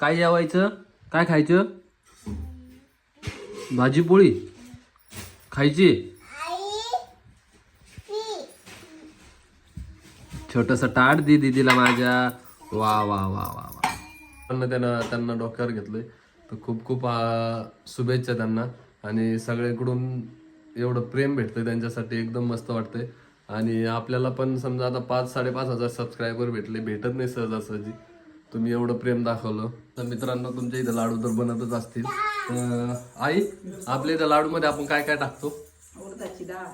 काय जेवायचं? काय खायचं? भाजी पोळी खायची? छोटस टाट दे दीदीला माझ्या. वा वा वा वा वा. पण त्यानं त्यांना डोक्यावर घेतलंय. तर खूप खूप शुभेच्छा त्यांना. आणि सगळ्यांकडून एवढं प्रेम भेटतंय त्यांच्यासाठी. एकदम मस्त वाटतंय. आणि आपल्याला पण समजा आता पाच साडेपाच हजार सबस्क्रायबर भेटले. भेटत नाही सहजासहजी. तुम्ही एवढं प्रेम दाखवलं. तर मित्रांनो तुमच्या इथं लाडू तर बनतच असतील. आई आपल्या इथं लाडू मध्ये आपण काय काय टाकतो? उडदाची डाळ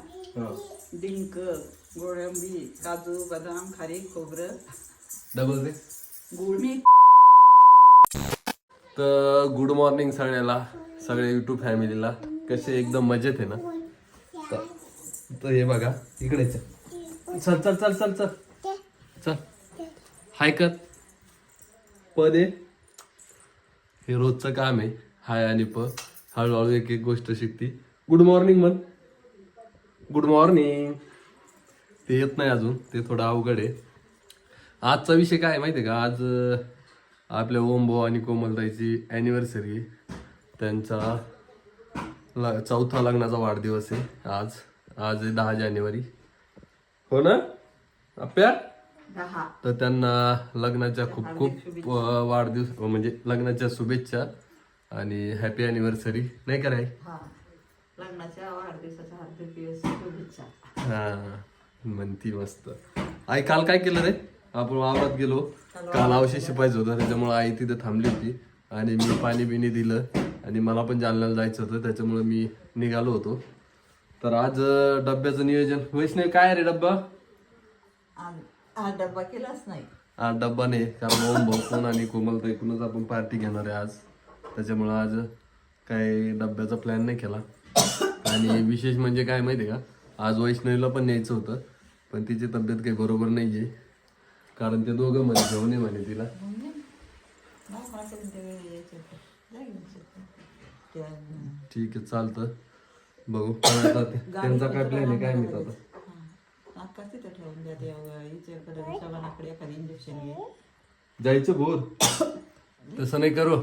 डिंक गोळंबी काजू बदाम खारीक खोबरं. डबल रे गुळ तर गुड मॉर्निंग सगळ्याला सगळ्या युट्यूब फॅमिलीला. कसे एकदम मजेत आहे ना? तर- हे बघा इकडे चल. चल चल चल चल चल. चल. हाय कर. प दे हे रोजचं काम आहे. हाय आणि प. हळूहळू एक एक गोष्ट शिकती. गुड मॉर्निंग म्हण. गुड मॉर्निंग ते येत नाही अजून. ते थोडं अवघड आहे. आजचा विषय काय माहिती आहे का? आज आपल्या ओमबो आणि कोमलताईची ॲनिव्हर्सरी त्यांचा ल चौथा लग्नाचा वाढदिवस आहे आज. आज आहे दहा जानेवारी. हो ना? अप्या तर त्यांना लग्नाच्या खूप खूप वाढदिवस म्हणजे लग्नाच्या शुभेच्छा आणि हॅपी ॲनिव्हर्सरी नाही कराय हा. लग्नाच्या वाढदिवसाच्या हार्दिक दिवस शुभेच्छा. हा. म्हणती मस्त. आई काल काय केलं रे? आपण वावरात गेलो. काल औषध शिपायचं होतं त्याच्यामुळे आई तिथे थांबली होती. आणि मी पाणी बिणी दिलं. आणि मला पण जालन्याला जायचं होतं त्याच्यामुळे मी निघालो होतो. तर आज डब्याचं नियोजन. वैष्णव काय रे डब्बा? आज डब्बा केलाच नाही. आज डब्बा नाही कारण ओम भाऊ कोण आणि कोमल तर एकूणच आपण पार्टी घेणार आहे आज. त्याच्यामुळं आज काय डब्याचा प्लॅन नाही केला. आणि विशेष म्हणजे काय माहिती का आज वैष्णवीला पण न्यायचं होतं पण तिची तब्येत काही बरोबर नाही आहे कारण ते दोघं म्हणे घेऊन ये म्हणे तिला. नाही ठीक आहे चालतं. बघू. पण आता ते- त्यांचा काय प्लॅन आहे काय माहीत आता? आता तिथं ठेवून द्या त्या हिच्याकडे शबानाकडे एखादं इंजेक्शन घे. जायचं बोर तसं नाही करू.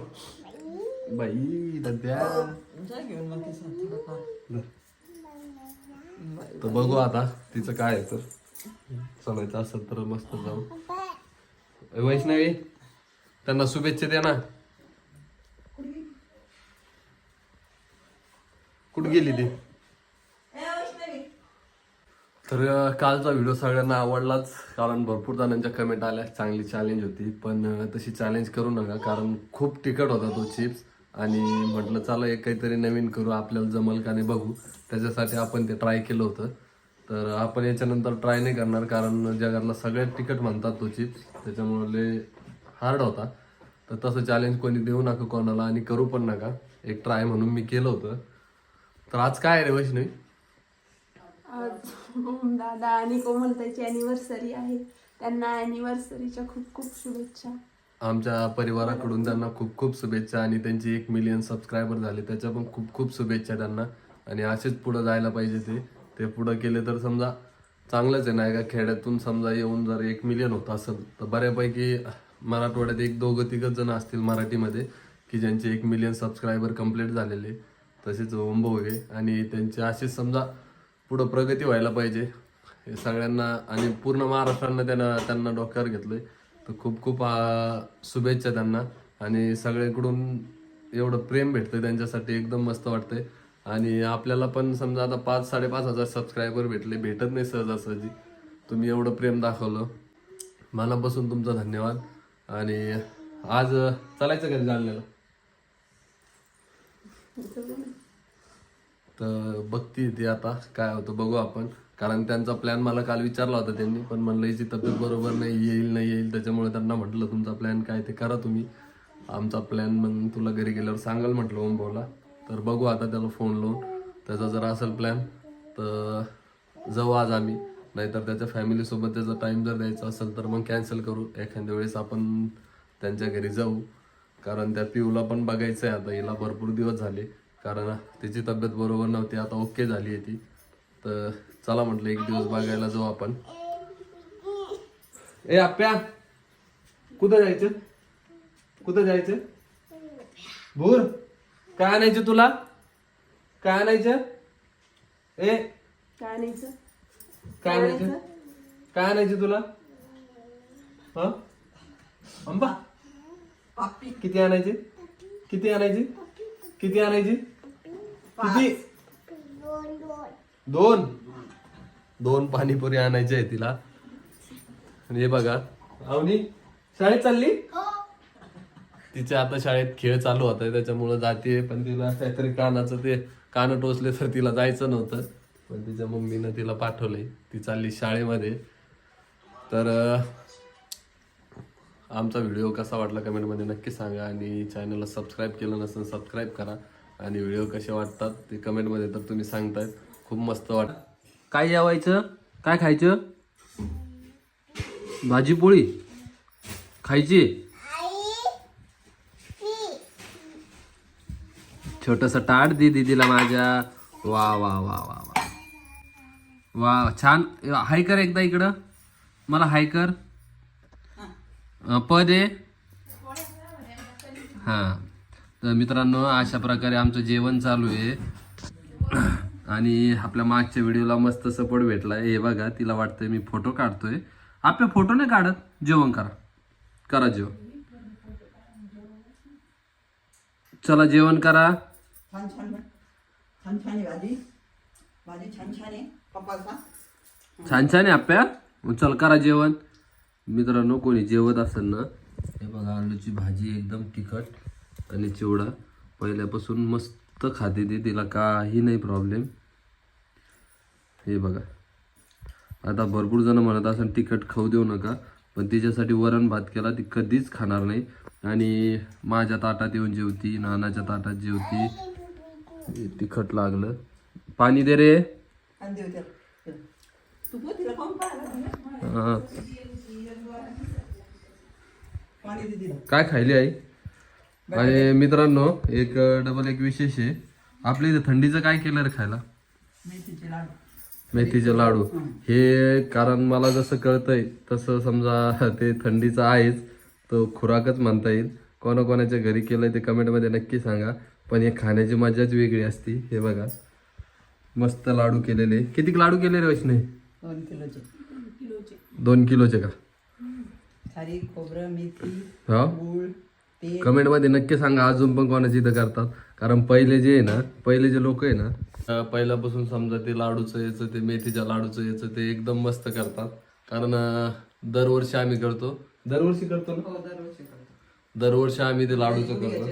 बाई द्या जा घेऊन मग ती थोडंफार तर बघू आता तिचं काय आहे तर. चालायचं असेल तर मस्त जाऊ वैष्णवी त्यांना शुभेच्छा द्या ना. कुठे गेली ती? तर कालचा व्हिडिओ सगळ्यांना आवडलाच कारण भरपूर जणांच्या कमेंट आल्या चांगली चॅलेंज होती. पण तशी चॅलेंज करू नका कारण खूप तिखट होता तो चिप्स आणि म्हटलं चला एक काहीतरी नवीन करू आपल्याला जमल का नाही बघू. त्याच्यासाठी आपण ते ट्राय केलं होतं. तर आपण याच्यानंतर ट्राय नाही करणार कारण जगातला सगळ्यात तिखट म्हणतात तो चिप्स त्याच्यामुळे लय हार्ड होता. तर तसं चॅलेंज कोणी देऊ नका कोणाला आणि करू पण नका. एक ट्राय म्हणून मी केलं होतं. तर आज काय रे वैष्णवी? आज दादा आणि कोमलताईची अॅनिव्हर्सरी आहे. त्यांना अॅनिव्हर्सरीच्या खूप खूप शुभेच्छा. आमच्या परिवाराकडून त्यांना खूप खूप शुभेच्छा आणि त्यांची एक मिलियन सबस्क्रायबर झाले. त्याच्या पण खूप खूप शुभेच्छा त्यांना. आणि असेच पुढं जायला पाहिजे ते. ते पुढं केले तर समजा चांगलंच आहे. नाही का खेड्यातून समजा येऊन जर एक मिलियन होत असेल तर बऱ्यापैकी मराठवाड्यात एक दोघं तिघच जण असतील मराठीमध्ये की ज्यांचे एक मिलियन सबस्क्रायबर कंप्लीट झालेले. तसेच ओंबो आहे आणि त्यांचे असेच समजा पुढं प्रगती व्हायला पाहिजे. हे सगळ्यांना आणि पूर्ण महाराष्ट्रानं त्यांना त्यांना डोक्यावर घेतलंय. तर खूप खूप शुभेच्छा त्यांना. आणि सगळ्यांकडून एवढं प्रेम भेटतंय त्यांच्यासाठी. एकदम मस्त वाटतंय. आणि आपल्याला पण समजा आता पाच साडेपाच हजार सबस्क्रायबर भेटले. भेटत नाही सहजासहजी. तुम्ही एवढं प्रेम दाखवलं. मनापासून तुमचा धन्यवाद. आणि आज चालायचं घरी जालन्याला? तर बघते ती आता काय होतं बघू आपण. कारण त्यांचा प्लॅन मला काल विचारला होता त्यांनी पण म्हणलं याची तब्येत बरोबर नाही येईल नाही येईल. त्याच्यामुळे त्यांना म्हटलं तुमचा प्लॅन काय ते करा तुम्ही. आमचा प्लॅन मग तुला घरी गेल्यावर सांगाल म्हटलं ओम भाऊला तर बघू आता त्याला फोन लावून. त्याचा जर असेल प्लॅन तर जाऊ आज आम्ही. नाहीतर त्याच्या फॅमिलीसोबत त्याचा टाईम जर द्यायचा असेल तर मग कॅन्सल करू. एखाद्या वेळेस आपण त्यांच्या घरी जाऊ. कारण त्या पिऊला पण बघायचं आहे आता हिला भरपूर दिवस झाले. कारण तिची तब्येत बरोबर नव्हती आता ओके झाली आहे ती. तर चला म्हटलं एक दिवस बघायला जाऊ आपण. ए आप्या! कुठं जायचं? कुठं जायचं? भूर काय आणायचं तुला? काय आणायचं? ए काय आणायचं? काय आणायचं? काय आणायचं तुला? हा? पापी किती आणायचे? किती आणायची? किती आणायची? किती? दोन दोन. पाणीपुरी आणायचे आहे तिला. हे बघा. अवनी शाळेत चालली? तिचे आता शाळेत खेळ चालू होत त्याच्यामुळं जाते पण तिला काहीतरी कानाचं ते कान टोचले तर तिला जायचं नव्हतं. पण तिच्या मम्मीनं तिला पाठवलंय. ती चालली शाळेमध्ये. तर आमचा व्हिडिओ कसा वाटला कमेंटमध्ये नक्की सांगा आणि चॅनलला सबस्क्राईब केलं नसेल सबस्क्राईब करा. आणि व्हिडिओ कसे वाटतात ते कमेंटमध्ये तर तुम्ही सांगतायत. खूप मस्त वाट काय जेवायचं? काय खायचं? भाजी पोळी खायची? छोटस टाट दे दीदीला माझ्या. वा वा वा वा वा. वा छान. हाय कर एकदा इकडं. मला हाय कर. पद आहे? हां. तर मित्रांनो अशा प्रकारे आमचं जेवण चालू आहे. आणि आपल्या मागच्या व्हिडिओला मस्त सपोर्ट भेटलाय. हे बघा तिला वाटतंय मी फोटो काढतोय. आपल्या फोटो नाही काढत? जेवण करा. करा जेवण. चला जेवण करा. छान छान छान छान आहे भाजी. भाजी छान छान आहे. पप्पाचा. छान छान आहे आप्या चल करा जेवण. मित्रांनो कोणी जेवत असेल ना हे बघा आलूची भाजी एकदम तिखट आणि चिवडा. पहिल्यापासून मस्त खाते ती तिला काही नाही प्रॉब्लेम हे बघा. आता भरपूर जण म्हणत असेल तिखट खाऊ देऊ नका पण तिच्यासाठी वरण भात केला ती कधीच खाणार नाही. आणि माझ्या ताटात येऊन जेवती नानाच्या ताटात जेवती तिखट लागलं. पाणी दे रे. हा. काय खायली आई? आणि मित्रांनो एक डबल एक विशेष आहे. आपल्या इथे थंडीचं काय केलं रे खायला? मेथीचे लाडू. हे. कारण मला जसं कळतंय तसं समजा ते थंडीचं आहेच तो खुराकच म्हणता येईल. कोणाकोणाच्या घरी केलंय ते कमेंटमध्ये नक्की सांगा. पण हे खाण्याची मजाच वेगळी असती हे बघा. मस्त लाडू केलेले. किती लाडू केले रे वैष्णवी दोन किलोचे का? खारी खोबरं मेथी हा? गूळ तेल. कमेंटमध्ये नक्की सांगा अजून पण कोणाची इथं करतात. कारण पहिले जे आहे ना पहिले जे लोक आहे ना अं, पहिल्यापासून समजा ते लाडूचं याचं ते मेथीच्या लाडूचं याचं ते एकदम मस्त करतात. कारण अं, दरवर्षी आम्ही करतो. दरवर्षी करतो ना? हो दरवर्षी करतो. दरवर्षी आम्ही ते लाडूचं करतो.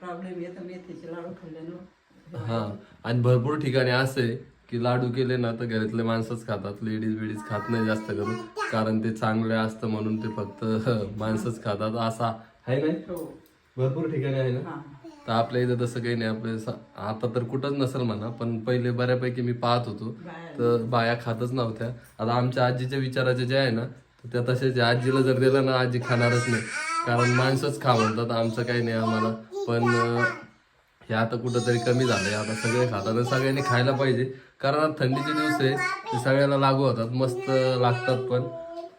प्रॉब्लेम येतो मेथीचे लाडू खाल्ल्यानं. हा. आणि भरपूर ठिकाणी असं आहे की लाडू केले ना तर घरातले माणसंच खातात. लेडीज बिडीज खात नाही जास्त करून. कारण ते चांगले असतं म्हणून ते फक्त माणसंच खातात. असा आहे नाही हो. भरपूर ठिकाणी आहे ना? तर आपल्या इथं तसं काही नाही. आपल्या स- आता तर कुठंच नसेल म्हणा पण पहिले बऱ्यापैकी मी पाहत होतो. तर बाया खातच नव्हत्या. आता आमच्या आजीच्या विचाराचे जे आहे ना त्या तसेच. आजीला जर दिलं ना आजी खाणारच नाही. कारण माणसंच खा म्हणतात. आमचं काही नाही आम्हाला. पण हे आता कुठंतरी कमी झालंय. आता सगळे खातात सगळ्यांनी खायला पाहिजे. कारण आता थंडीचे दिवस आहे. ते सगळ्याला लागू होतात. मस्त लागतात पण.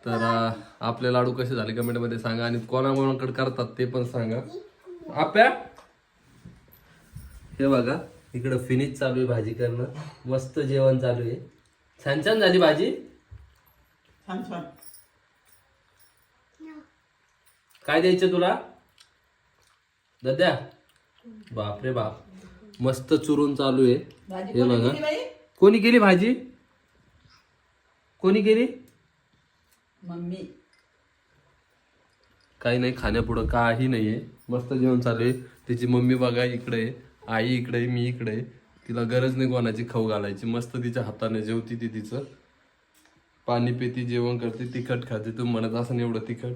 तर आपले लाडू कसे झाले कमेंटमध्ये सांगा. आणि कोणाकोणाकडे करतात ते पण सांगा. आप्या? हे बघा. इकडं फिनिश चालू आहे भाजी करणं. मस्त जेवण चालू आहे. छान छान झाली भाजी? छान छान. काय द्यायचं तुला? दद्या. बापरे बाप. मस्त चुरून चालू आहे. हे कोणी बघा. कोणी केली भाजी? कोणी केली? मम्मी. काही नाही खाण्यापुढं काही नाहीये. मस्त जेवण चालू आहे. तिची मम्मी बघा इकडे आई इकडे मी इकडे तिला गरज नाही कोणाची खाऊ घालायची. मस्त तिच्या हाताने जेवती ती तिचं. पाणी पिती जेवण करते तिखट खाते. तू म्हणत असं एवढं तिखट.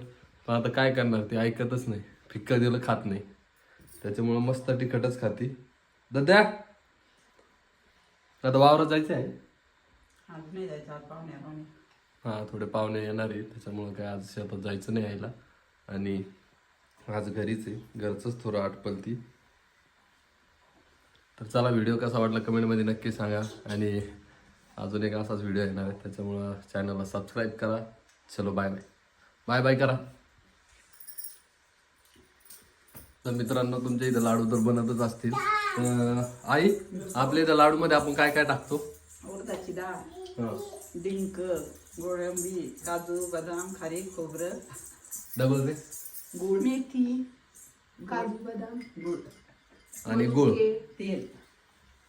पण आता काय करणार ती? ऐकतच नाही. फिक्का दिलं खात नाही. त्याच्यामुळं मस्त तिखटच खाती. दद्या आता वावरात जायचं आहे आज नाही जायचं आज पाहुण्या पाहुणे हा थोडे पाहुणे येणार आहे त्याच्यामुळं काय आज शेतात जायचं नाही यायला. आणि आज घरीच आहे घरचंच थोडं आटपलती. तर चला व्हिडिओ कसा वाटला कमेंटमध्ये नक्की सांगा. आणि अजून एक असाच व्हिडिओ येणार आहे त्याच्यामुळं चॅनलला सबस्क्राईब करा. चलो बाय बाय बाय बाय करा. तर मित्रांनो तुमच्या इथं लाडू तर बनतच असतील. तर आई आपल्या इथं लाडूमध्ये आपण काय काय टाकतो? उडदाची डाळ हा. डिंक गोळंबी काजू बदाम खोबरं. डबल रे गुळ मेथी काजू बदाम. गुळ. आणि गुळ. तेल.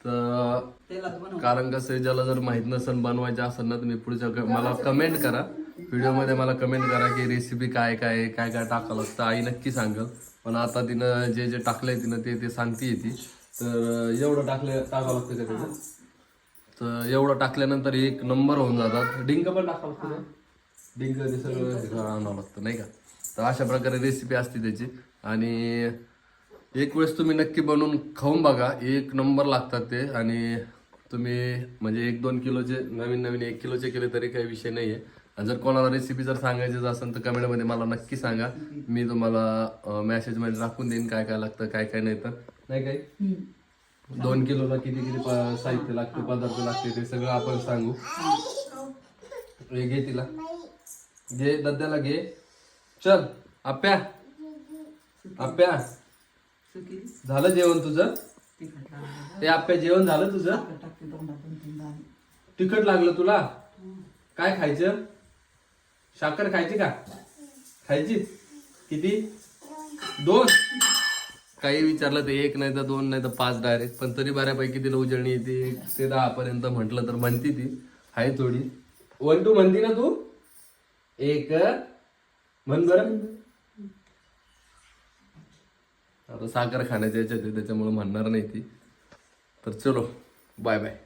तर तेलात बनव. कारण कसं ज्याला जर माहीत नसेल बनवायचं असेल ना तुम्ही पुढच्या मला कमेंट करा. व्हिडिओमध्ये मला कमेंट करा की रेसिपी काय काय आहे, काय काय टाकावं लागतं. आई नक्की सांगल. पण आता तिनं जे जे टाकलंय तिनं ते ते सांगते ती. तर एवढं टाकलं टाकावं लागतं का त्याचं तर एवढं टाकल्यानंतर एक नंबर होऊन जातात. डिंक पण टाकावं लागतं? डिंक ते सगळं आणावं लागतं नाही का? तर अशा प्रकारे रेसिपी असते त्याची. आणि एक वेळेस तुम्ही नक्की बनवून खाऊन बघा. एक नंबर लागतात ते. आणि तुम्ही म्हणजे एक दोन किलोचे नवीन नवीन एक किलोचे केले तरी काही विषय नाही आहे आणि जर कोणाला रेसिपी जर सांगायची असेल तर कमेंटमध्ये मला नक्की सांगा. मी तुम्हाला मेसेजमध्ये टाकून देईन काय काय लागतं काय काय नाही तर. नाही काय? दोन किलोला किती किती साहित्य लागते पदार्थ लागते ते सगळं आपण सांगू. घे तिला. घे दद्याला घे. चल आप्या. आप्या. झालं जेवण तुझं? ते आप्या जेवण झालं तुझं? तिखट लागलं तुला? काय खायचं? साखर खायची का? खायची? किती? दोन? काही विचारलं ते एक नाही तर दोन नाही तर पाच डायरेक्ट पण तरी बऱ्यापैकी तिला उजळणी येते. ते दहा पर्यंत म्हटलं तर म्हणती ती. आहे थोडी. वन टू म्हणती ना तू? एक. म्हण बरं. आता साखर खाण्याच्या याच्यात त्याच्यामुळे म्हणणार नाही ती. तर चलो बाय बाय